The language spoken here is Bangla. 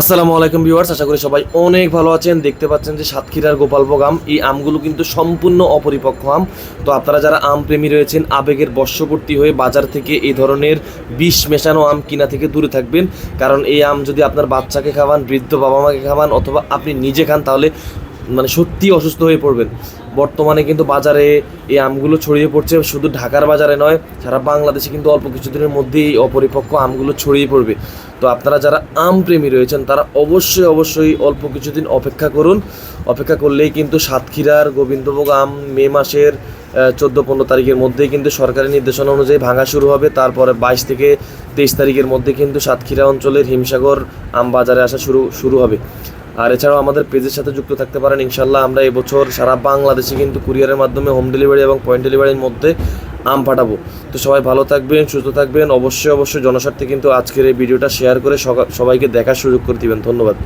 আসসালামু আলাইকুম ভিউয়ার্স, আশা করি সবাই অনেক ভালো আছেন। দেখতে পাচ্ছেন যে সাতক্ষীরার গোপালভোগ আম, এই আমগুলো কিন্তু সম্পূর্ণ অপরিপক্ক আম। তো আপনারা যারা আম প্রেমী রয়েছেন, আবেগের বর্ষবর্তী হয়ে বাজার থেকে এই ধরনের বিষ মেশানো আম কিনা থেকে দূরে থাকবেন। কারণ এই আম যদি আপনার বাচ্চাকে খাওয়ান, বৃদ্ধ বাবা মাকে খাওয়ান, অথবা আপনি নিজে খান, তাহলে মানে সত্যি অসুস্থ হয়ে পড়বেন। বর্তমানে কিন্তু বাজারে এই আমগুলো ছড়িয়ে পড়ছে, শুধু ঢাকার বাজারে নয়, সারা বাংলাদেশে কিন্তু অল্প কিছুদিনের মধ্যেই অপরিপক্ক আমগুলো ছড়িয়ে পড়বে। তো আপনারা যারা আম প্রেমী রয়েছেন, তারা অবশ্যই অবশ্যই অল্প কিছুদিন অপেক্ষা করুন। অপেক্ষা করলেই কিন্তু সাতক্ষীরার গোবিন্দভোগ আম মে মাসের চোদ্দ, পনেরো তারিখের মধ্যেই কিন্তু সরকারি নির্দেশনা অনুযায়ী ভাঙা শুরু হবে। তারপরে বাইশ থেকে তেইশ তারিখের মধ্যে কিন্তু সাতক্ষীরা অঞ্চলের হিমসাগর আম বাজারে আসা শুরু শুরু হবে। আর এছাড়াও আমাদের পেজের সাথে যুক্ত থাকতে পারেন। ইনশাল্লাহ আমরা এবছর সারা বাংলাদেশে কিন্তু কুরিয়ারের মাধ্যমে হোম ডেলিভারি এবং পয়েন্ট ডেলিভারির মধ্যে আম পাঠাবো তো সবাই ভালো থাকবেন, সুস্থ থাকবেন। অবশ্যই অবশ্যই জনস্বার্থে কিন্তু আজকের এই ভিডিওটা শেয়ার করে সবাইকে দেখার সুযোগ করে দিবেন। ধন্যবাদ।